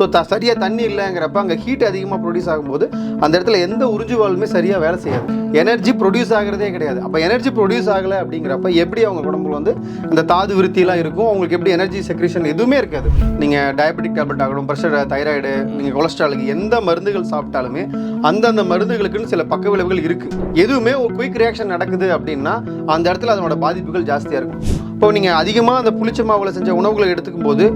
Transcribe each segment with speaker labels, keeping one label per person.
Speaker 1: So the சரியாக தண்ணி இல்லைங்கிறப்ப அங்கே ஹீட் அதிகமாக ப்ரொடியூஸ் ஆகும்போது அந்த இடத்துல எந்த உறிஞ்சுவாலுமே சரியாக வேலை செய்யாது. எனர்ஜி ப்ரொடியூஸ் ஆகிறதே கிடையாது. அப்போ எனர்ஜி ப்ரொடியூஸ் ஆகலை அப்படிங்கிறப்ப எப்படி அவங்க உடம்புல வந்து அந்த தாது விருத்திலாம் இருக்கும்? அவங்களுக்கு எப்படி எனர்ஜி செக்ரேஷன் எதுவுமே இருக்காது. நீங்கள் டயபெட்டிக் டேப்லெட் ஆகட்டும் ப்ரெஷர் தைராய்டு நீங்கள் கொலஸ்ட்ராலுக்கு எந்த மருந்துகள் சாப்பிட்டாலுமே அந்தந்த மருந்துகளுக்குன்னு சில பக்க விளைவுகள் இருக்குது எதுவுமே ஒரு குயிக் ரியாக்ஷன் நடக்குது அப்படின்னா அந்த இடத்துல அதனோட பாதிப்புகள் ஜாஸ்தியாக இருக்கும். இப்போ நீங்கள் அதிகமாக அந்த புளிச்ச மாவில் செஞ்ச உணவுகளை எடுத்துக்கும் போது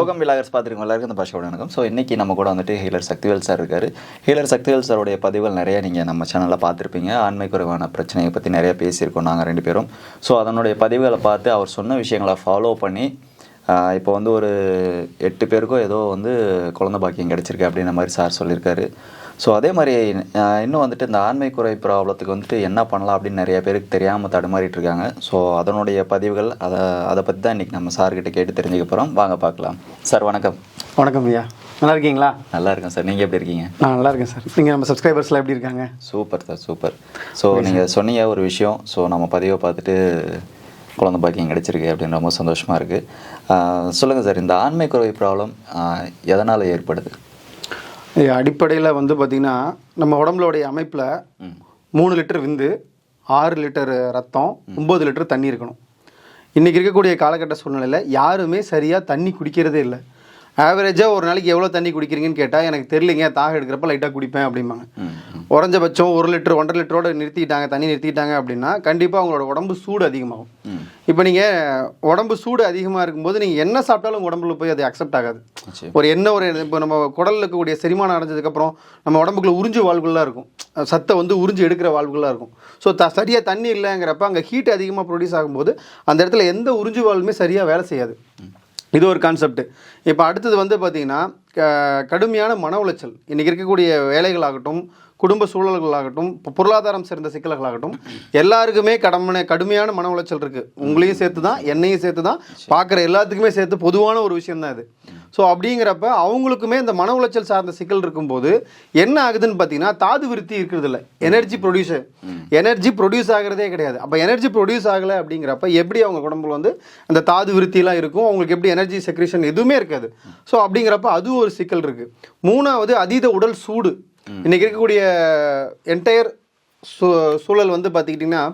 Speaker 2: யோகம் விலாகர்ஸ் பார்த்துருக்கோம் எல்லாருக்கும் இந்த பாஷோட வணக்கம். ஸோ இன்றைக்கி நம்ம கூட வந்துட்டு ஹீலர் சக்திவேல் சார் இருக்கார். ஹீலர் சக்திவேல் சாருடைய பதிவுகள் நிறைய நீங்கள் நம்ம சேனலில் பார்த்துருப்பீங்க. ஆண்மை குறைவான பிரச்சனையை பற்றி நிறைய பேசியிருக்கோம் நாங்கள் ரெண்டு பேரும். ஸோ அதனுடைய பதிவுகளை பார்த்து அவர் சொன்ன விஷயங்களை ஃபாலோ பண்ணி இப்போ வந்து ஒரு எட்டு பேருக்கோ ஏதோ வந்து குழந்தை பாக்கியம் கிடச்சிருக்கு அப்படின்ற மாதிரி சார் சொல்லியிருக்காரு. ஸோ அதே மாதிரி இன்னும் வந்துட்டு இந்த ஆண்மை குறை ப்ராப்ளத்துக்கு வந்துட்டு என்ன பண்ணலாம் அப்படின்னு நிறைய பேருக்கு தெரியாமல் தடுமாறிட்டு இருக்காங்க. ஸோ அதனுடைய பதிவுகள் அதை அதை பற்றி தான் இன்றைக்கி நம்ம சார்கிட்ட கேட்டு தெரிஞ்சுக்க போகிறோம் வாங்க பார்க்கலாம். சார் வணக்கம்.
Speaker 1: வணக்கம் ஐயா. நல்லா இருக்கீங்களா?
Speaker 2: நல்லா இருக்கேன் சார். நீங்கள் எப்படி இருக்கீங்க?
Speaker 1: நான் நல்லா இருக்கேன் சார். நீங்கள் நம்ம சப்ஸ்கிரைபர்ஸ்லாம் எப்படி இருக்காங்க?
Speaker 2: Super sir super. ஸோ நீங்கள் சொன்னீங்க ஒரு விஷயம். ஸோ நம்ம பதிவை பார்த்துட்டு குழந்தை பாக்கியம் கிடைச்சிருக்கு அப்படின்னு ரொம்ப சந்தோஷமாக இருக்குது சொல்லுங்கள் சார் இந்த ஆண்மை குறை ப்ராப்ளம் எதனால் ஏற்படுது?
Speaker 1: அடிப்படையில் வந்து பார்த்திங்கன்னா நம்ம உடம்புலோடைய அமைப்பில் மூணு லிட்டர் விந்து ஆறு லிட்டர் ரத்தம் ஒம்பது லிட்டர் தண்ணி இருக்கணும். இன்றைக்கி இருக்கக்கூடிய காலகட்ட சூழ்நிலையில் யாருமே சரியாக தண்ணி குடிக்கிறதே இல்லை. ஆவரேஜாக ஒரு நாளைக்கு எவ்வளோ தண்ணி குடிக்கிறீங்கன்னு கேட்டால் எனக்கு தெரியலைங்க தாக எடுக்கிறப்ப லைட்டாக குடிப்பேன் அப்படிம்பாங்க. குறைஞ்சபட்சம் ஒரு லிட்டர் ஒன்றரை லிட்டரோட நிறுத்திட்டாங்க தண்ணி நிறுத்திட்டாங்க அப்படின்னா கண்டிப்பாக அவங்களோட உடம்பு சூடு அதிகமாகும். இப்போ நீங்கள் உடம்பு சூடு அதிகமாக இருக்கும்போது நீங்கள் என்ன சாப்பிட்டாலும் உடம்புல போய் அது அக்செப்ட் ஆகாது. ஒரு என்ன ஒரு இப்போ நம்ம குடல்ல இருக்கக்கூடிய செரிமானம் அடைஞ்சதுக்கப்புறம் நம்ம உடம்புக்குள்ள உறிஞ்சு வாழ்வுகள்லாம் இருக்கும். சத்தை வந்து உறிஞ்சு எடுக்கிற வாழ்வுகள்லாம் இருக்கும். ஸோ த சரியாக தண்ணி இல்லைங்கிறப்ப அங்கே ஹீட் அதிகமாக ப்ரொடியூஸ் ஆகும்போது அந்த இடத்துல எந்த உறிஞ்சு வாழ்வுமே சரியாக வேலை செய்யாது. இது ஒரு கான்செப்ட் இப்போ அடுத்தது வந்து பார்த்திங்கன்னா க- கடுமையான மன உளைச்சல். இன்றைக்கி இருக்கக்கூடிய வேலைகளாகட்டும் குடும்ப சூழல்களாகட்டும் இப்போ பொருளாதாரம் சேர்ந்த சிக்கல்களாகட்டும் எல்லாருக்குமே கடமை கடுமையான மன உளைச்சல் இருக்குது உங்களையும் சேர்த்து தான் என்னையும் சேர்த்து தான் பார்க்குற எல்லாத்துக்குமே சேர்த்து பொதுவான ஒரு விஷயம் தான் இது. ஸோ அப்படிங்கிறப்ப அவங்களுக்குமே இந்த மன உளைச்சல் சார்ந்த சிக்கல் இருக்கும்போது என்ன ஆகுதுன்னு பார்த்தீங்கன்னா தாது விருத்தி இருக்கிறது இல்லை எனர்ஜி ப்ரொடியூசர் எனர்ஜி ப்ரொடியூஸ் ஆகிறதே கிடையாது. அப்போ எனர்ஜி ப்ரொடியூஸ் ஆகலை அப்படிங்கிறப்ப எப்படி அவங்க உடம்புல வந்து அந்த தாது விருத்திலாம் இருக்கும்? அவங்களுக்கு எப்படி எனர்ஜி செக்ரேஷன் எதுவுமே இருக்காது. ஸோ அப்படிங்கிறப்ப அது ஒரு சிக்கல் இருக்குது மூணாவது அதீத உடல் சூடு. இன்னைக்கு இருக்கக்கூடிய என்டையர் சூ சூழல் வந்து பார்த்துக்கிட்டிங்கன்னா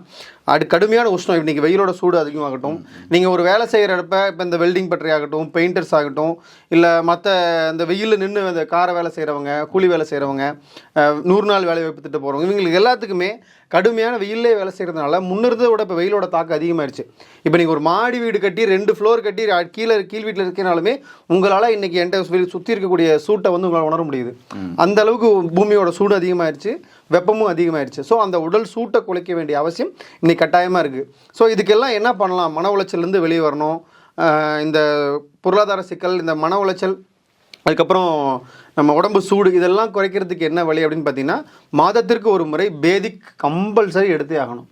Speaker 1: அது கடுமையான உஷ்ணம். இன்றைக்கி வெயிலோட சூடு அதிகமாகட்டும். நீங்கள் ஒரு வேலை செய்கிறப்ப இப்போ இந்த வெல்டிங் பற்றி ஆகட்டும் பெயிண்டர்ஸ் ஆகட்டும் இல்லை மற்ற இந்த வெயிலில் நின்று அந்த கார வேலை செய்கிறவங்க கூலி வேலை செய்கிறவங்க நூறு நாள் வேலை வாய்ப்பு திட்ட போகிறவங்க இவங்களுக்கு எல்லாத்துக்குமே கடுமையான வெயிலே வேலை செய்கிறதுனால முன்னிருந்ததை விட இப்போ வெயிலோட தாக்கம் அதிகமாயிருச்சு. இப்போ நீங்கள் ஒரு மாடி வீடு கட்டி ரெண்டு ஃப்ளோர் கட்டி கீழே கீழ் வீட்டில் இருக்கிறனாலுமே உங்களால் இன்னைக்கு என்கிட்ட சுற்றி இருக்கக்கூடிய சூட்டை வந்து உங்களால் உணர முடியுது. அந்த அளவுக்கு பூமியோட சூடு அதிகமாயிருச்சு வெப்பமும் அதிகமாயிருச்சு. ஸோ அந்த உடல் சூட்டை குலைக்க வேண்டிய அவசியம் இன்னைக்கு கட்டாயமாக இருக்குது ஸோ இதுக்கெல்லாம் என்ன பண்ணலாம்? மன உளைச்சல்லேருந்து வெளியே வரணும். இந்த பொருளாதார சிக்கல் இந்த மன உளைச்சல் அதுக்கப்புறம் நம்ம உடம்பு சூடு இதெல்லாம் குறைக்கிறதுக்கு என்ன வழி அப்படின்னு பார்த்தீங்கன்னா மாதத்திற்கு ஒரு முறை பேதிக் கம்பல்சரி எடுத்தே ஆகணும்?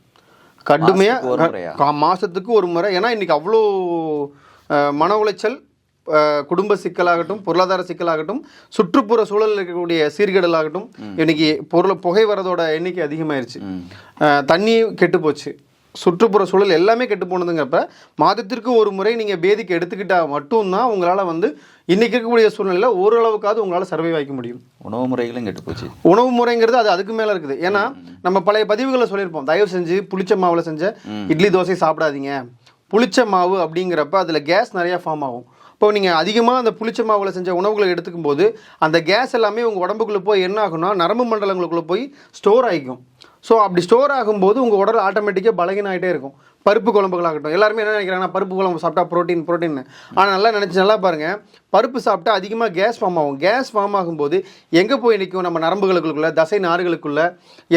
Speaker 1: கடுமையாக மாதத்துக்கு ஒரு முறை. ஏன்னா இன்னைக்கு அவ்வளோ மன உளைச்சல் குடும்ப சிக்கலாகட்டும் பொருளாதார சிக்கலாகட்டும் சுற்றுப்புற சூழலில் இருக்கக்கூடிய சீர்கேடலாகட்டும் இன்னைக்கு பொருள் புகை வரதோட எண்ணிக்கை அதிகமாயிருச்சு. தண்ணி கெட்டு போச்சு சுற்றுப்புற சூழல் எல்லாமே கெட்டு போனதுங்கிறப்ப மாதத்திற்கு ஒரு முறை நீங்கள் பேதிக்கு எடுத்துக்கிட்டால் மட்டும்தான் உங்களால் வந்து இன்னைக்கு இருக்கக்கூடிய சூழ்நிலையில் ஓரளவுக்காவது உங்களால் சர்வை வைக்க முடியும்.
Speaker 2: உணவு முறைகளும் கெட்டு போச்சு
Speaker 1: உணவு முறைங்கிறது அது அதுக்கு மேலே இருக்குது. ஏன்னா நம்ம பழைய பதிவுகளை சொல்லியிருப்போம். தயவு செஞ்சு புளிச்ச மாவில் செஞ்ச இட்லி தோசை சாப்பிடாதீங்க. புளிச்ச மாவு அப்படிங்கிறப்ப அதில் கேஸ் நிறையா ஃபார்ம் ஆகும். இப்போ நீங்கள் அதிகமாக அந்த புளிச்ச மாவில் செஞ்ச உணவுகளை எடுத்துக்கும் போது அந்த கேஸ் எல்லாமே உங்கள் உடம்புக்குள்ளே போய் என்ன ஆகும்னா நரம்பு மண்டலங்களுக்குள்ளே போய் ஸ்டோர் ஆகிக்கும். ஸோ அப்படி ஸ்டோர் ஆகும்போது உங்கள் உடல் ஆட்டோமேட்டிக்காக பலகீனம் ஆகிட்டே இருக்கும். பருப்பு குழம்புகளாகட்டும். எல்லாருமே என்ன நினைக்கிறாங்கன்னா பருப்பு குழம்பு சாப்பிட்டா ப்ரோட்டீன் ப்ரோட்டீன் ஆனால் நல்லா நினச்சி நல்லா பாருங்கள் பருப்பு சாப்பிட்டா அதிகமாக கேஸ் ஃபார்ம் ஆகும். கேஸ் ஃபார்ம் ஆகும்போது எங்கே போய் நிற்கும் நம்ம நரம்புகளுக்குள்ளே தசை நாறுகளுக்குள்ளே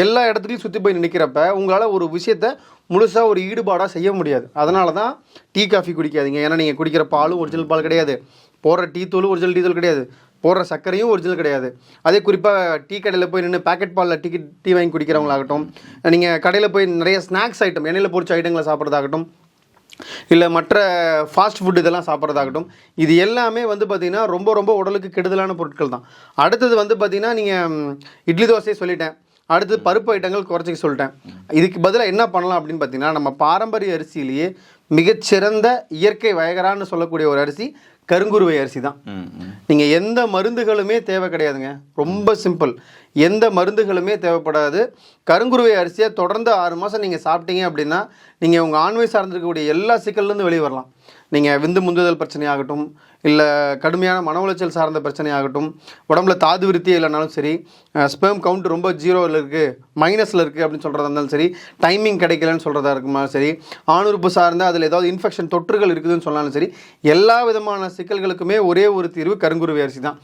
Speaker 1: எல்லா இடத்துலையும் சுற்றி போய் நிற்கிறப்ப உங்களால் ஒரு விஷயத்தை முழுசாக ஒரு ஈடுபாடாக செய்ய முடியாது. அதனால தான் டீ காஃபி குடிக்காதீங்க. ஏன்னா நீங்கள் குடிக்கிற பாலும் ஒரிஜினல் பால் கிடையாது. போடுற டீ தூள் ஒரிஜினல் டீ தூள் கிடையாது. போடுற சர்க்கரையும் ஒரிஜினல் கிடையாது. அதே குறிப்பாக டீ கடையில் போய் நின்று பேக்கெட் பாலில் டீ டீ வாங்கி குடிக்கிறவங்களாகட்டும் நீங்கள் கடையில் போய் நிறைய ஸ்நாக்ஸ் ஐட்டம் எண்ணெயில் பொறிச்ச ஐட்டங்களை சாப்பிட்றதாகட்டும் இல்லை மற்ற ஃபாஸ்ட் ஃபுட் இதெல்லாம் சாப்பிட்றதாகட்டும் இது எல்லாமே வந்து பார்த்திங்கன்னா ரொம்ப ரொம்ப உடலுக்கு கெடுதலான பொருட்கள் தான். அடுத்தது வந்து பார்த்திங்கன்னா நீங்கள் இட்லி தோசையை சொல்லிட்டேன். அடுத்து பருப்பு ஐட்டங்கள் குறைச்சிக்க சொல்லிட்டேன். இதுக்கு பதிலாக என்ன பண்ணலாம் அப்படின்னு பார்த்தீங்கன்னா நம்ம பாரம்பரிய அரிசியிலேயே மிகச்சிறந்த இயற்கை வயகரான்னு சொல்லக்கூடிய ஒரு அரிசி கருங்குருவை அரிசி தான். நீங்கள் எந்த மருந்துகளுமே தேவை கிடையாதுங்க. ரொம்ப சிம்பிள். எந்த மருந்துகளுமே தேவைப்படாது. கருங்குருவை அரிசியை தொடர்ந்து ஆறு மாதம் நீங்கள் சாப்பிட்டீங்க அப்படின்னா நீங்கள் உங்கள் ஆண்மை சார்ந்திருக்கக்கூடிய எல்லா சிக்கல்லேருந்து வெளியே வரலாம். நீங்கள் விந்து முந்துதல் பிரச்சனையாகட்டும் இல்லை கடுமையான மன உளைச்சல் சார்ந்த பிரச்சனையாகட்டும் உடம்புல தாது விருத்தி இல்லைனாலும் சரி ஸ்பெர்ம் கவுண்ட் ரொம்ப ஜீரோவில் இருக்குது மைனஸில் இருக்குது அப்படின்னு சொல்கிறதா இருந்தாலும் சரி டைமிங் கிடைக்கலன்னு சொல்கிறதா இருக்குமா சரி ஆணுறுப்பு சார்ந்த அதில் ஏதாவது இன்ஃபெக்ஷன் தொற்றுகள் இருக்குதுன்னு சொன்னாலும் சரி எல்லா விதமான சிக்கல்களுக்குமே ஒரே ஒரு தீர்வு கருங்குருவி அரிசி தான்.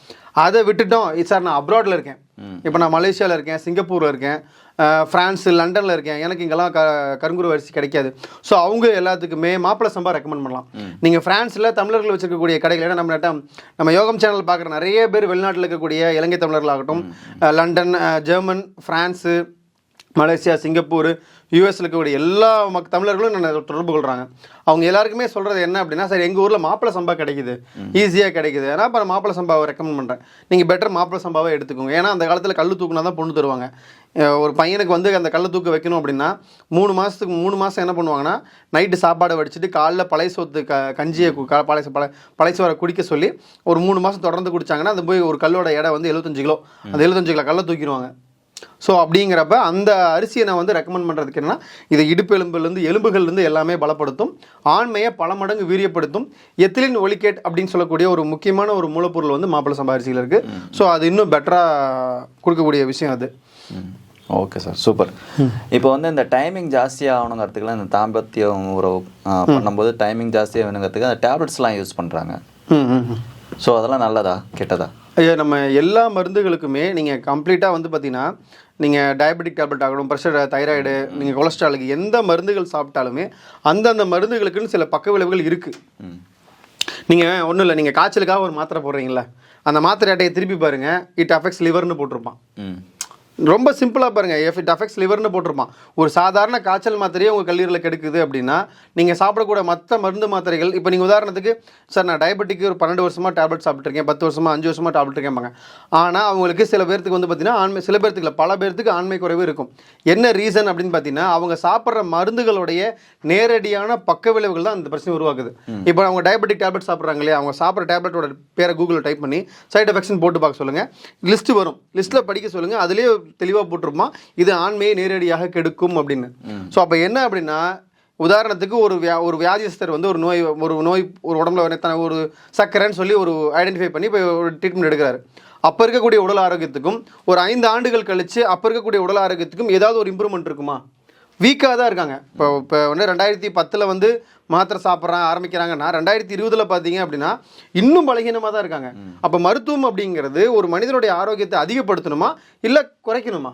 Speaker 1: அதை விட்டுட்டோம். சார் நான் அப்ராடில் இருக்கேன். இப்போ நான் மலேசியாவில் இருக்கேன் சிங்கப்பூரில் இருக்கேன் அஹ், பிரான்ஸ் லண்டனில் இருக்கேன். எனக்கு இங்கெல்லாம் க கருங்குருவி அரிசி கிடைக்காது. ஸோ அவங்க எல்லாத்துக்குமே மாப்பிள சம்பா ரெக்கமெண்ட் பண்ணலாம். நீங்கள் ஃப்ரான்ஸில் தமிழர்கள் வச்சிருக்கக்கூடிய கடைகள் ஏன்னா நம்ம நட்டம் நம்ம யோகம் சேனல் பார்க்குற நிறைய பேர் வெளிநாட்டில் இருக்கக்கூடிய Ilangai தமிழர்களாகட்டும் London German France Malaysia Singapore யூஎஸ்ல இருக்கக்கூடிய எல்லா மக் தமிழர்களும் நான் தொடர்பு கொள்கிறாங்க அவங்க எல்லாருக்குமே சொல்கிறது என்ன அப்படின்னா சரி எங்கள் ஊரில் மாப்பிள சம்பா கிடைக்குது. ஈஸியாக கிடைக்குது. ஏன்னா இப்போ மாப்பிள சம்பாவை ரெக்கமெண்ட் பண்ணுறேன் நீங்கள் பெட்டர் மாப்பிள சம்பாவை எடுத்துக்கோங்க. ஏன்னா அந்த காலத்தில் கல் தூக்குனா தான் பொண்ணு தருவாங்க. ஒரு பையனுக்கு வந்து அந்த கல் தூக்க வைக்கணும் அப்படின்னா மூணு மாதத்துக்கு மூணு மாதம் என்ன பண்ணுவாங்கன்னா நைட்டு சாப்பாடை வடிச்சிட்டு காலைல பழைய சோத்து க கஞ்சியை பழைய பழைய பழைய சோறை குடிக்க சொல்லி ஒரு மூணு மாதம் தொடர்ந்து குடிச்சாங்கன்னா அது போய் ஒரு கல்லோட எடை வந்து எழுபத்தஞ்சு கிலோ. அந்த எழுபத்தஞ்சு கிலோ கல்லை தூக்கிடுவாங்க. ஸோ அப்படிங்கிறப்ப அந்த அரிசியை நான் வந்து ரெக்கமெண்ட் பண்ணுறதுக்கு என்னன்னா இது இடுப்பு எலும்புலேருந்து எலும்புகள்லேருந்து எல்லாமே பலப்படுத்தும் ஆண்மையை பல மடங்கு வீரியப்படுத்தும். எத்திலின் ஒலிகேட் அப்படின்னு சொல்லக்கூடிய ஒரு முக்கியமான ஒரு மூலப்பொருள் வந்து மாப்பிள சம்பா அரிசியில் இருக்குது ஸோ அது இன்னும் பெட்டராக கொடுக்கக்கூடிய விஷயம் அது.
Speaker 2: ஓகே சார் சூப்பர் இப்போ வந்து இந்த டைமிங் ஜாஸ்தியாக ஆகணுங்கிறதுக்குலாம் இந்த தாம்பத்தியம் உறவு பண்ணும்போது டைமிங் ஜாஸ்தியாக வேணுங்கிறதுக்கு அந்த டேப்லெட்ஸ்லாம் யூஸ் பண்ணுறாங்க. ஸோ அதெல்லாம் நல்லதா? கெட்டதா?
Speaker 1: ஐயா நம்ம எல்லா மருந்துகளுக்குமே நீங்கள் கம்ப்ளீட்டாக வந்து பார்த்தீங்கன்னா நீங்கள் டயபெட்டிக் டேப்லெட் ஆகணும் ப்ரெஷர் தைராய்டு நீங்கள் கொலஸ்ட்ராலுக்கு எந்த மருந்துகள் சாப்பிட்டாலுமே அந்தந்த மருந்துகளுக்குன்னு சில பக்க விளைவுகள் இருக்குது நீங்கள் ஒன்றும் இல்லை நீங்கள் காய்ச்சலுக்காக ஒரு மாத்திரை போடுறீங்களா அந்த மாத்திரை அட்டையை திருப்பி பாருங்கள் இட் அஃபெக்ட்ஸ் லிவர்னு போட்டிருப்பான். ரொம்ப சிம்பிளாக பாருங்கள் எஃப் இட் அஃபெக்ட்ஸ் லிவர்னு போட்டிருப்பான். ஒரு சாதாரண காய்ச்சல் மாத்திரையே உங்கள் கல்லீரலில் கெடுக்குது அப்படின்னா நீங்கள் சாப்பிடக்கூடிய மற்ற மருந்து மாத்திரைகள் இப்போ நீங்கள் உதாரணத்துக்கு சார் நான் டயபெட்டிக்கு ஒரு பன்னெண்டு வருஷமாக டேப்லெட் சாப்பிட்ருக்கேன் பத்து வருஷமா அஞ்சு வருஷமாக டேப்லெட் இருக்கேன்பாங்க. ஆனால் அவங்களுக்கு சில பேர்த்துக்கு வந்து பார்த்தீங்கன்னா ஆண்மை சில பேர்த்துக்கு இல்லை பல பேர்த்துக்கு ஆண்மை குறைவு இருக்கும். என்ன ரீசன் அப்படின்னு பார்த்தீங்கன்னா அவங்க சாப்பிட்ற மருந்துகளுடைய நேரடியான பக்க விளைவுகள் தான் இந்த பிரச்சனை உருவாக்குது. இப்போ அவங்க டயபெட்டிக் டேப்லெட் சாப்பிட்றாங்க இல்லையா அவங்க சாப்பிட்ற டேப்லெட்டோட பேரை கூகுளில் டைப் பண்ணி சைட் எஃபெக்ட்ஸ்னு போட்டு பார்க்க சொல்லுங்கள் லிஸ்ட்டு வரும். லிஸ்ட்டில் படிக்க சொல்லுங்கள் அதுலேயே தெளிவாக போட்டிருப்பான் இது ஆண்மையை நேரடியாக கெடுக்கும் அப்படின்னு. ஸோ அப்போ என்ன அப்படின்னா உதாரணத்துக்கு ஒரு வியா ஒரு வியாதிஸ்தர் வந்து ஒரு நோய் ஒரு நோய் ஒரு உடம்புல தன- ஒரு சர்க்கரைன்னு சொல்லி ஒரு ஐடென்டிஃபை பண்ணி இப்போ ஒரு ட்ரீட்மெண்ட் எடுக்கிறாரு. அப்போ இருக்கக்கூடிய உடல் ஆரோக்கியத்துக்கும் ஒரு ஐந்து ஆண்டுகள் கழிச்சு அப்போ இருக்கக்கூடிய உடல் ஆரோக்கியத்துக்கும் ஏதாவது ஒரு இம்ப்ரூவ்மெண்ட் இருக்குமா? வீக்காக தான் இருக்காங்க. இப்போ இப்போ வந்து ரெண்டாயிரத்தி பத்தில் வந்து மாத்திரை சாப்பிட்றான் ஆரம்பிக்கிறாங்கன்னா ரெண்டாயிரத்தி இருபதில் பார்த்தீங்க அப்படின்னா இன்னும் பலகீனமாக தான் இருக்காங்க. அப்போ மருத்துவம் அப்படிங்கிறது ஒரு மனிதனுடைய ஆரோக்கியத்தை அதிகப்படுத்தணுமா? இல்லை குறைக்கணுமா?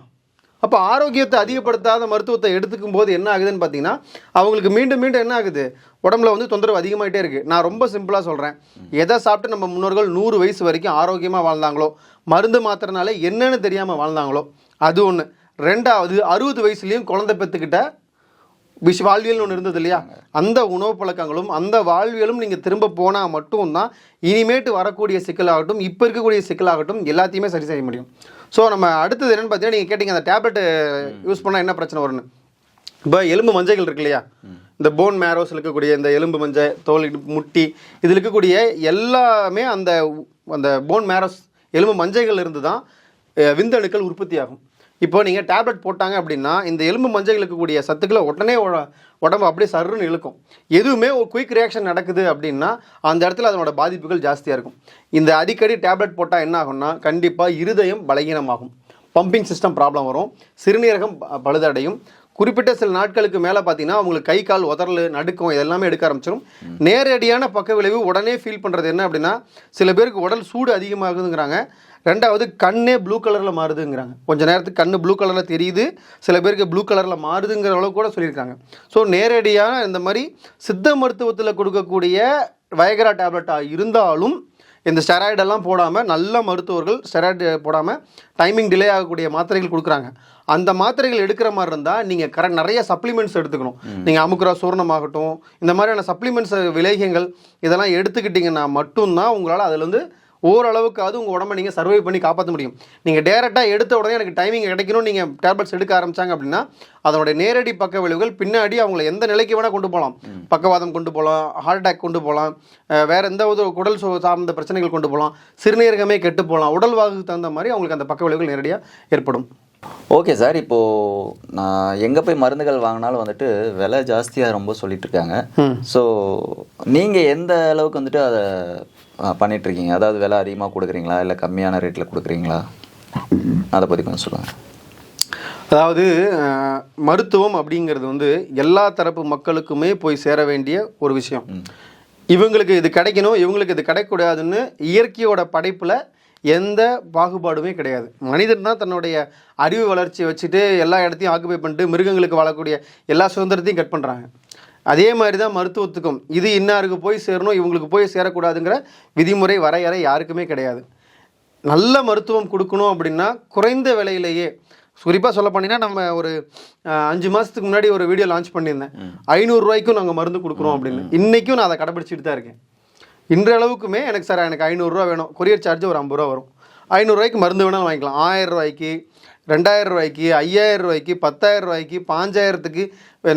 Speaker 1: அப்போ ஆரோக்கியத்தை அதிகப்படுத்தாத மருத்துவத்தை எடுத்துக்கும் போது என்ன ஆகுதுன்னு பார்த்தீங்கன்னா அவங்களுக்கு மீண்டும் மீண்டும் என்ன ஆகுது? உடம்புல வந்து தொந்தரவு அதிகமாயிட்டே இருக்குது நான் ரொம்ப சிம்பிளாக சொல்கிறேன் எதை சாப்பிட்டு நம்ம முன்னோர்கள் நூறு வயசு வரைக்கும் ஆரோக்கியமாக வாழ்ந்தாங்களோ மருந்து மாத்திரனாலே என்னன்னு தெரியாமல் வாழ்ந்தாங்களோ அது ஒன்று ரெண்டாவது அறுபது வயசுலேயும் குழந்தை பெற்றுக்கிட்ட விஷ் வாழ்வியல்னு ஒன்று இருந்தது இல்லையா? அந்த உணவு பழக்கங்களும் அந்த வாழ்வியலும் நீங்கள் திரும்ப போனால் மட்டும்தான் இனிமேட்டு வரக்கூடிய சிக்கலாகட்டும் இப்போ இருக்கக்கூடிய சிக்கலாகட்டும் எல்லாத்தையுமே சரி செய்ய முடியும். ஸோ நம்ம அடுத்தது என்னென்னு பார்த்தீங்கன்னா நீங்கள் கேட்டிங்க அந்த டேப்லெட் யூஸ் பண்ணால் என்ன பிரச்சனை வரும்னு. இப்போ எலும்பு மஞ்சைகள் இருக்கு இல்லையா? இந்த போன் மேரோஸ் இருக்கக்கூடிய இந்த எலும்பு மஞ்சை தோல் முட்டி இதில் இருக்கக்கூடிய எல்லாமே அந்த அந்த போன் மேரோஸ் எலும்பு மஞ்சைகள் இருந்து தான் விந்தணுக்கள் உற்பத்தி ஆகும் இப்போ நீங்கள் டேப்லெட் போட்டாங்க அப்படின்னா இந்த எலும்பு மஞ்சள் இழுக்கக்கூடிய சத்துக்களை உடனே உடம்பு அப்படியே சருன்னு இழுக்கும். எதுவுமே ஒரு குயிக் ரியாக்ஷன் நடக்குது அப்படின்னா அந்த இடத்துல அதனோட பாதிப்புகள் ஜாஸ்தியாக இருக்கும். இந்த அடிக்கடி டேப்லெட் போட்டால் என்ன ஆகும்னா கண்டிப்பாக இருதயம் பலகீனமாகும். பம்பிங் சிஸ்டம் ப்ராப்ளம் வரும். சிறுநீரகம் ப- பழுதடையும். குறிப்பிட்ட சில நாட்களுக்கு மேலே பார்த்தீங்கன்னா அவங்களுக்கு கை கால் உதறல் நடுக்கம் இதெல்லாமே எடுக்க ஆரம்பிச்சிடும் நேரடியான பக்க விளைவு உடனே ஃபீல் பண்ணுறது என்ன அப்படின்னா சில பேருக்கு உடல் சூடு அதிகமாகுதுங்கிறாங்க. ரெண்டாவது கண்ணே ப்ளூ கலரில் மாறுதுங்கிறாங்க. கொஞ்ச நேரத்துக்கு கண்ணு ப்ளூ கலரில் தெரியுது. சில பேருக்கு ப்ளூ கலரில் மாறுதுங்கிற அளவு கூட சொல்லியிருக்காங்க. ஸோ நேரடியாக இந்த மாதிரி சித்த மருத்துவத்தில் கொடுக்கக்கூடிய வயகரா டேப்லெட்டாக இருந்தாலும் இந்த ஸ்டெராய்டு எல்லாம் போடாமல் நல்ல மருத்துவர்கள் ஸ்டெராய்டு போடாமல் டைமிங் டிலே ஆகக்கூடிய மாத்திரைகள் கொடுக்குறாங்க. அந்த மாத்திரைகள் எடுக்கிற மாதிரி இருந்தால் நீங்கள் கரெக்ட் நிறைய சப்ளிமெண்ட்ஸ் எடுத்துக்கணும். நீங்கள் அமுக்குரா சூர்ணமாகட்டும் இந்த மாதிரியான சப்ளிமெண்ட்ஸ் விலேகங்கள் இதெல்லாம் எடுத்துக்கிட்டிங்கன்னா மட்டும்தான் உங்களால் அதுலேருந்து ஓரளவுக்காவது உங்கள் உடம்ப நீங்கள் சர்வை பண்ணி காப்பாற்ற முடியும். நீங்கள் டேரெக்டாக எடுத்த உடனே எனக்கு டைமிங் கிடைக்கணும் நீங்கள் டேப்லெட்ஸ் எடுக்க ஆரம்பிச்சாங்க அப்படின்னா அதனுடைய நேரடி பக்க விளைவுகள் பின்னாடி அவங்கள எந்த நிலைக்கு வேணால் கொண்டு போகலாம். பக்கவாதம் கொண்டு போகலாம் ஹார்ட் அட்டாக் கொண்டு போகலாம் வேற எந்த ஒரு குடல் சோ சார்ந்த பிரச்சனைகள் கொண்டு போகலாம் சிறுநீரகமே கெட்டு போகலாம் உடல் வாகுக்கு தகுந்த மாதிரி அவங்களுக்கு அந்த பக்க விளைவுகள் நேரடியாக ஏற்படும்.
Speaker 2: ஓகே சார் இப்போது நான் எங்கே போய் மருந்துகள் வாங்கினாலும் வந்துட்டு விலை ஜாஸ்தியாக ரொம்ப சொல்லிட்டு இருக்காங்க ஸோ நீங்கள் எந்த அளவுக்கு வந்துட்டு அதை பண்ணிட்டு இருக்கீங்க அதாவது விலை அதிகமாக கொடுக்குறீங்களா? இல்லை கம்மியான ரேட்டில் கொடுக்குறீங்களா? அதை பற்றி கொஞ்சம் சொல்லுங்கள்
Speaker 1: அதாவது மருத்துவம் அப்படிங்கிறது வந்து எல்லா தரப்பு மக்களுக்குமே போய் சேர வேண்டிய ஒரு விஷயம். இவங்களுக்கு இது கிடைக்கணும் இவங்களுக்கு இது கிடைக்கக்கூடாதுன்னு இயற்கையோட படைப்பில் எந்த பாகுபாடுமே கிடையாது. மனிதன் தான் தன்னுடைய அறிவு வளர்ச்சியை வச்சுட்டு எல்லா இடத்தையும் ஆக்குபை பண்ணிட்டு மிருகங்களுக்கு வாழக்கூடிய எல்லா சுதந்திரத்தையும் கட் பண்ணுறாங்க அதே மாதிரி தான் மருத்துவத்துக்கும். இது இன்னாருக்கு போய் சேரணும் இவங்களுக்கு போய் சேரக்கூடாதுங்கிற விதிமுறை வரையறை யாருக்குமே கிடையாது. நல்ல மருத்துவம் கொடுக்கணும் அப்படின்னா குறைந்த விலையிலேயே குறிப்பாக சொல்ல போனீங்கன்னா நம்ம ஒரு அஞ்சு மாதத்துக்கு முன்னாடி ஒரு வீடியோ லான்ச் பண்ணியிருந்தேன். ஐநூறுரூவாய்க்கும் நாங்கள் மருந்து கொடுக்குறோம் அப்படின்னு. இன்றைக்கும் நான் அதை கடைபிடிச்சிட்டு தான் இருக்கேன். இன்றளவுக்குமே எனக்கு சார் எனக்கு ஐநூறுரூவா வேணும். கொரியர் சார்ஜ் ஒரு ஐம்பது ரூபா வரும். ஐநூறுரூவாய்க்கு மருந்து வேணாலும் வாங்கிக்கலாம். ஆயிரம் ரூபாய்க்கு ரெண்டாயிரம் ரூபாய்க்கு ஐயாயிரம் ரூபாய்க்கு பத்தாயிரம் ரூபாய்க்கு பாஞ்சாயிரத்துக்கு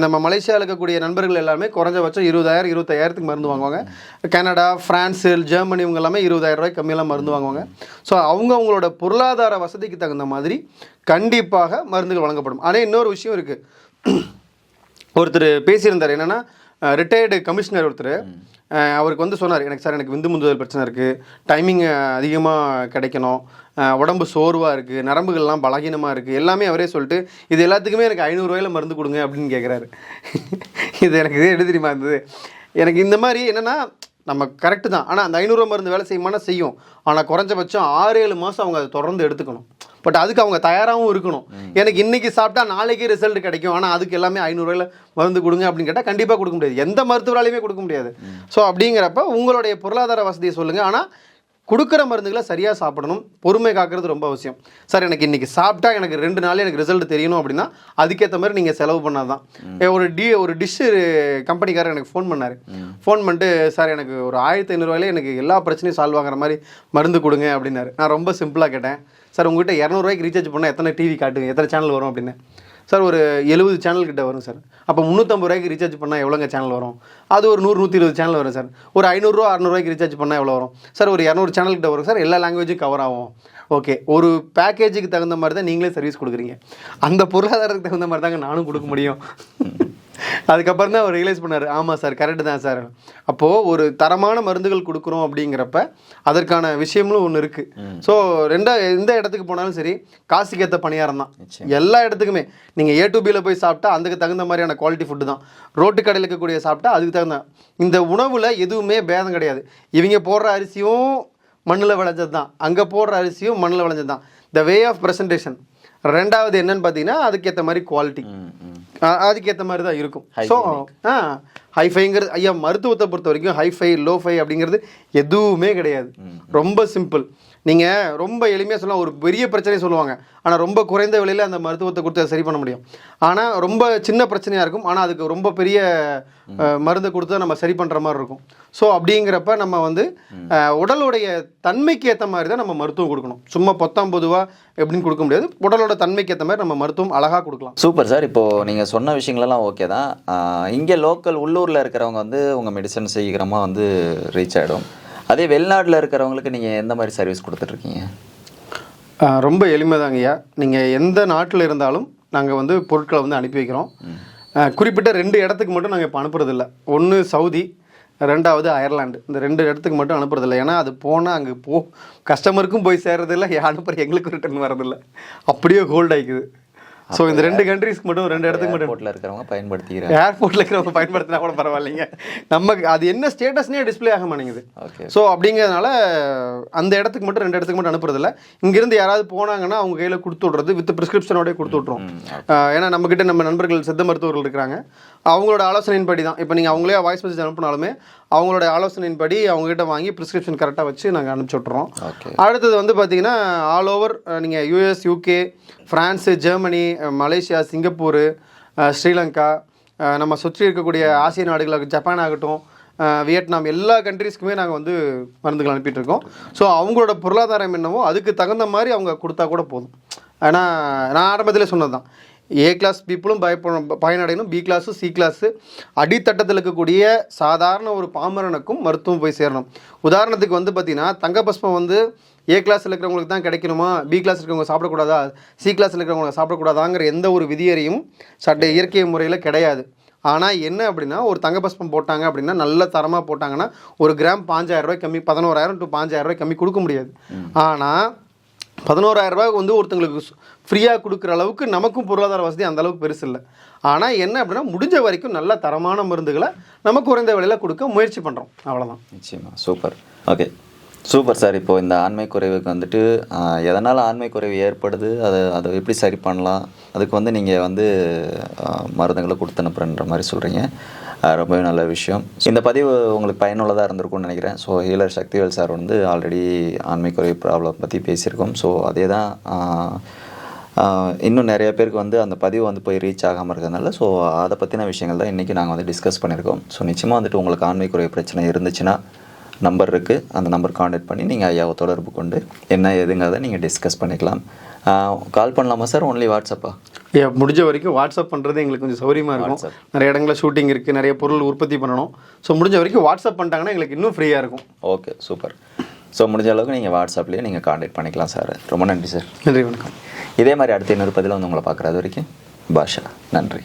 Speaker 1: நம்ம மலேசியாவில் இருக்கக்கூடிய நண்பர்கள் எல்லாமே குறைஞ்சபட்சம் இருபதாயிரம் இருபத்தாயிரத்துக்கு மருந்து வாங்குவாங்க. கனடா ஃப்ரான்ஸு ஜெர்மனி இவங்க எல்லாமே இருபதாயிரம் ரூபாய்க்கு கம்மியெல்லாம் மருந்து வாங்குவாங்க. ஸோ அவங்க அவங்களோட பொருளாதார வசதிக்கு தகுந்த மாதிரி கண்டிப்பாக மருந்துகள் வழங்கப்படும். ஆனால் இன்னொரு விஷயம் இருக்குது ஒருத்தர் பேசியிருந்தார். என்னென்னா ரிட்டையர்டு கமிஷனர் ஒருத்தர். அவருக்கு வந்து சொன்னார் எனக்கு சார் எனக்கு விந்து முந்துதல் பிரச்சனை இருக்குது டைமிங் அதிகமாக கிடைக்கணும். உடம்பு சோர்வாக இருக்குது நரம்புகள்லாம் பலகீனமாக இருக்குது எல்லாமே அவரே சொல்லிட்டு இது எல்லாத்துக்குமே எனக்கு ஐநூறுரூவாயில மருந்து கொடுங்க அப்படின்னு கேட்குறாரு இது எனக்கு இது எழுதி தெரியுமா இருந்தது? எனக்கு இந்த மாதிரி என்னென்னா நம்ம கரெக்டு தான். ஆனால் அந்த ஐநூறுரூவா மருந்து வேலை செய்யுமானா செய்யும். ஆனால் குறைஞ்சபட்சம் ஆறு ஏழு மாதம் அவங்க அதை தொடர்ந்து எடுத்துக்கணும். பட் அதுக்கு அவங்க தயாராகவும் இருக்கணும். எனக்கு இன்னைக்கு சாப்பிட்டா நாளைக்கு ரிசல்ட் கிடைக்கும். ஆனால் அதுக்கு எல்லாமே ஐநூறுரூவாயில் மருந்து கொடுங்க அப்படின்னு கேட்டால் கண்டிப்பாக கொடுக்க முடியாது. எந்த மருத்துவராலையுமே கொடுக்க முடியாது. ஸோ அப்படிங்கிறப்ப உங்களுடைய பொருளாதார வசதியை சொல்லுங்கள் ஆனால் கொடுக்குற மருந்துகளை சரியாக சாப்பிடணும். பொறுமை காக்கிறது ரொம்ப அவசியம். சார் எனக்கு இன்னைக்கு சாப்பிட்டா எனக்கு ரெண்டு நாள் எனக்கு ரிசல்ட் தெரியணும் அப்படின்னா அதுக்கேற்ற மாதிரி நீங்கள் செலவு பண்ணாதான். ஏ, ஒரு டி ஒரு டிஷ்ஷு கம்பெனிக்காரர் எனக்கு ஃபோன் பண்ணார். ஃபோன் பண்ணிட்டு சார் எனக்கு ஒரு ஆயிரத்தி ஐநூறுவாயிலே எனக்கு எல்லா பிரச்சனையும் சால்வ் ஆகிற மாதிரி மருந்து கொடுங்க அப்படின்னாரு. நான் ரொம்ப சிம்பிளாக கேட்டேன். சார் உங்ககிட்ட இரநூறுவாய்க்கு ரீசார்ஜ் பண்ணால் எத்தனை டிவி காட்டுங்க? எத்தனை சேனல் வரும்? அப்படின்னு. சார் ஒரு எழுபது சேனல் கிட்ட வரும் சார். அப்போ முந்நூற்றம்பது ரூபாய்க்கு ரீசார்ஜ் பண்ணால் எவ்வளோங்க சேனல் வரும்? அது ஒரு நூறு நூற்றி இருபது சேனல் வரும் சார். ஒரு ஐநூறுரூவா அறநூறுவாய்க்கு ரீசார்ஜ் பண்ணால் எவ்வளோ வரும்? சார் ஒரு இரநூறு சேனல் கிட்ட வரும் சார். எல்லா லாங்குவேஜும் கவர் ஆகும். ஓகே ஒரு பேக்கேஜுக்கு தகுந்த மாதிரி தான் நீங்களே சர்வீஸ் கொடுக்குறீங்க. அந்த பொருளாதாரத்துக்கு தகுந்த மாதிரி தாங்க நானும் கொடுக்க முடியும். அதுக்கப்புறம் தான் அவர் ரியலைஸ் பண்ணார் ஆமாம் சார் கரெக்டு தான் சார் அப்போது ஒரு தரமான மருந்துகள் கொடுக்குறோம் அப்படிங்கிறப்ப அதற்கான விஷயங்களும் ஒன்று இருக்குது ஸோ ரெண்டா எந்த இடத்துக்கு போனாலும் சரி காசுக்கு ஏற்ற பணியாரம் தான். எல்லா இடத்துக்குமே. நீங்கள் ஏ டு பியில் போய் சாப்பிட்டா அதுக்கு தகுந்த மாதிரியான குவாலிட்டி ஃபுட்டு தான். ரோட்டு கடையில் இருக்கக்கூடிய சாப்பிட்டா அதுக்கு தகுந்த. இந்த உணவில் எதுவுமே பேதம் கிடையாது. இவங்க போடுற அரிசியும் மண்ணில் விளைஞ்சது தான் அங்கே போடுற அரிசியும் மண்ணில் விளைஞ்சது தான் த வே ஆஃப் ப்ரெசன்டேஷன் ரெண்டாவது என்னன்னு பார்த்தீங்கன்னா அதுக்கேற்ற மாதிரி குவாலிட்டி அதுக்கேற்ற மாதிரி தான் இருக்கும். ஸோ ஆ ஹைஃபைங்கிறது ஐயா மருத்துவத்தை பொறுத்த வரைக்கும் ஹைஃபை லோஃபை அப்படிங்கிறது எதுவுமே கிடையாது. ரொம்ப சிம்பிள் நீங்கள் ரொம்ப எளிமையாக சொல்லலாம் ஒரு பெரிய பிரச்சனை சொல்லுவாங்க. ஆனால் ரொம்ப குறைந்த விலையில் அந்த மருத்துவத்தை கொடுத்து அதை சரி பண்ண முடியும். ஆனால் ரொம்ப சின்ன பிரச்சனையாக இருக்கும். ஆனால் அதுக்கு ரொம்ப பெரிய மருந்தை கொடுத்து தான் நம்ம சரி பண்ணுற மாதிரி இருக்கும். ஸோ அப்படிங்கிறப்ப நம்ம வந்து உடலுடைய தன்மைக்கு ஏற்ற மாதிரி தான் நம்ம மருத்துவம் கொடுக்கணும். சும்மா பொத்தாம் பொதுவாக எப்படின்னு கொடுக்க முடியாது. உடலோட தன்மைக்கு ஏற்ற மாதிரி நம்ம மருத்துவம் அழகாக கொடுக்கலாம்.
Speaker 2: Super sir. இப்போது நீங்கள் சொன்ன விஷயங்களெல்லாம் ஓகே தான். இங்கே லோக்கல் உள்ளூரில் இருக்கிறவங்க வந்து உங்கள் மெடிசன் சீக்கிரமாக வந்து ரீச் ஆகிடும் அதே வெளிநாட்டில் இருக்கிறவங்களுக்கு நீங்கள் எந்த மாதிரி சர்வீஸ் கொடுத்துட்ருக்கீங்க?
Speaker 1: ரொம்ப எளிமைதாங்கய்யா நீங்கள் எந்த நாட்டில் இருந்தாலும் நாங்கள் வந்து பொருட்களை வந்து அனுப்பி வைக்கிறோம். குறிப்பிட்ட ரெண்டு இடத்துக்கு மட்டும் நாங்கள் இப்போ அனுப்புறதில்ல. ஒன்று சவுதி ரெண்டாவது அயர்லாந்து. இந்த ரெண்டு இடத்துக்கு மட்டும் அனுப்புறதில்ல. ஏன்னா அது போனால் அங்கே போ கஸ்டமருக்கும் போய் சேர்றதில்ல அனுப்புகிற எங்களுக்கும் ரிட்டர்ன் வரதில்ல அப்படியே ஹோல்ட் ஆகிக்குது ஸோ இந்த ரெண்டு கண்ட்ரிஸ்க்கு மட்டும் ரெண்டு இடத்துக்கு மட்டும்.
Speaker 2: ஏர்போர்ட்டில் இருக்கிறவங்க பயன்படுத்திக்கிறாங்க.
Speaker 1: ஏர்போர்ட்டில் இருக்கிறவங்க பயன்படுத்தினா கூட பரவாயில்லைங்க. நமக்கு அது என்ன ஸ்டேட்டஸ்னே டிஸ்ப்ளே ஆக மாட்டேங்குது.
Speaker 2: ஓகே
Speaker 1: ஸோ அப்படிங்கிறதுனால அந்த இடத்துக்கு மட்டும் ரெண்டு இடத்துக்கு மட்டும் அனுப்புறதில்ல. இங்கேருந்து யாராவது போனாங்கன்னா அவங்க கையில் கொடுத்து விட்றது வித் ப்ரிஸ்கிரிப்ஷனோடய கொடுத்து விட்ருவோம் ஏன்னா நம்மக்கிட்ட நம்ம நண்பர்கள் சித்த மருத்துவர்கள் இருக்கிறாங்க. அவங்களோட ஆலோசனையின்படி தான். இப்போ நீங்கள் அவங்களே வாய்ஸ் மெசேஜ் அனுப்பினாலுமே அவங்களோட ஆலோசனையின்படி அவங்ககிட்ட வாங்கி ப்ரிஸ்கிரிப்ஷன் கரெக்டாக வச்சு நாங்கள் அனுப்பிச்சி விட்றோம் அடுத்தது வந்து பார்த்தீங்கன்னா ஆல் ஓவர் நீங்கள் US UK France Germany Malaysia Singapore Sri Lanka நம்ம சுற்றி இருக்கக்கூடிய ஆசிய நாடுகளாக ஜப்பான் ஆகட்டும் வியட்நாம் எல்லா கண்ட்ரீஸ்க்குமே நாங்கள் வந்து மருந்துகள் அனுப்பிட்டுருக்கோம் ஸோ அவங்களோட பொருளாதாரம் என்னவோ அதுக்கு தகுந்த மாதிரி அவங்க கொடுத்தா கூட போதும். ஏன்னா நான் ஆரம்பத்தில் சொன்னது தான் ஏ கிளாஸ் பீப்புளும் பயப்படும் பயனடையணும். பி கிளாஸு சி கிளாஸு அடித்தட்டத்தில் இருக்கக்கூடிய சாதாரண ஒரு பாமரனுக்கும் மருத்துவம் போய் சேரணும். உதாரணத்துக்கு வந்து பார்த்திங்கன்னா தங்கபஸ்மம் வந்து ஏ கிளாஸில் இருக்கிறவங்களுக்கு தான் கிடைக்கணுமா? பி கிளாஸ் இருக்கிறவங்க சாப்பிடக்கூடாதா? சி கிளாஸில் இருக்கிறவங்க சாப்பிடக்கூடாதாங்கிற எந்த ஒரு விதியறையும் சட்ட இயற்கை முறையில் கிடையாது. ஆனால் என்ன அப்படின்னா ஒரு தங்கபஸ்மம் போட்டாங்க அப்படின்னா நல்ல தரமாக போட்டாங்கன்னா ஒரு கிராம் பாஞ்சாயிரம் ரூபாய் கம்மி பதினோராயிரம் டு பாஞ்சாயிரம் ரூபாய் கம்மி கொடுக்க முடியாது. ஆனால் பதினோராயிரம் ரூபாய் வந்து ஒருத்தங்களுக்கு ஃப்ரீயாக கொடுக்குற அளவுக்கு நமக்கும் பொருளாதார வசதி அந்த அளவுக்கு பெருசு இல்லை. ஆனால் என்ன அப்படின்னா முடிஞ்ச வரைக்கும் நல்ல தரமான மருந்துகளை நம்ம குறைந்த விலையில் கொடுக்க முயற்சி பண்ணுறோம் அவ்வளோதான்
Speaker 2: நிச்சயமா. சூப்பர். Okay super sir. இப்போது இந்த ஆண்மை குறைவுக்கு வந்துட்டு எதனால் ஆண்மை குறைவு ஏற்படுது? அதை அதை எப்படி சரி பண்ணலாம்? அதுக்கு வந்து நீங்கள் வந்து மருந்துகளை கொடுத்து அனுப்புகிறன்ற மாதிரி சொல்கிறீங்க ரொம்பவே நல்ல விஷயம். இந்த பதிவு உங்களுக்கு பயனுள்ளதாக இருந்திருக்கும்னு நினைக்கிறேன். ஸோ ஹீலர் சக்திவேல் சார் வந்து ஆல்ரெடி ஆண்மை குறைவு ப்ராப்ளம் பற்றி பேசியிருக்கோம். ஸோ அதே தான் இன்னும் நிறைய பேருக்கு வந்து அந்த பதிவு வந்து போய் ரீச் ஆகாமல் இருக்கிறதுனால ஸோ அதை பற்றின விஷயங்கள் தான் இன்றைக்கி நாங்கள் வந்து டிஸ்கஸ் பண்ணியிருக்கோம். ஸோ நிச்சயமாக வந்துட்டு உங்களுக்கு ஆண்மை குறைவு பிரச்சனை இருந்துச்சுன்னா நம்பர் இருக்குது அந்த நம்பர் காண்டாக்ட் பண்ணி நீங்கள் ஐயாவை தொடர்பு கொண்டு என்ன ஏதுங்கிறத நீங்கள் டிஸ்கஸ் பண்ணிக்கலாம். கால் பண்ணலாமா சார் ஒன்லி வாட்ஸ்அப்பா
Speaker 1: ஏ முடிஞ்ச வரைக்கும் வாட்ஸ்அப் பண்ணுறது எங்களுக்கு கொஞ்சம் சௌரியமாக இருக்கும். நிறைய இடங்களில் ஷூட்டிங் இருக்குது நிறைய பொருள் உற்பத்தி பண்ணணும். ஸோ முடிஞ்ச வரைக்கும் வாட்ஸ்அப் பண்ணிட்டாங்கன்னா எங்களுக்கு இன்னும் ஃப்ரீயாக இருக்கும்.
Speaker 2: ஓகே சூப்பர் ஸோ முடிஞ்ச அளவுக்கு நீங்கள் வாட்ஸ்அப்லேயே நீங்கள் காண்டாக்ட் பண்ணிக்கலாம் சார் ரொம்ப நன்றி சார்
Speaker 1: நன்றி வணக்கம்.
Speaker 2: இதே மாதிரி அடுத்த இன்னொரு பதிவில் வந்து உங்களை பார்க்குறது வரைக்கும் பாஷா. நன்றி.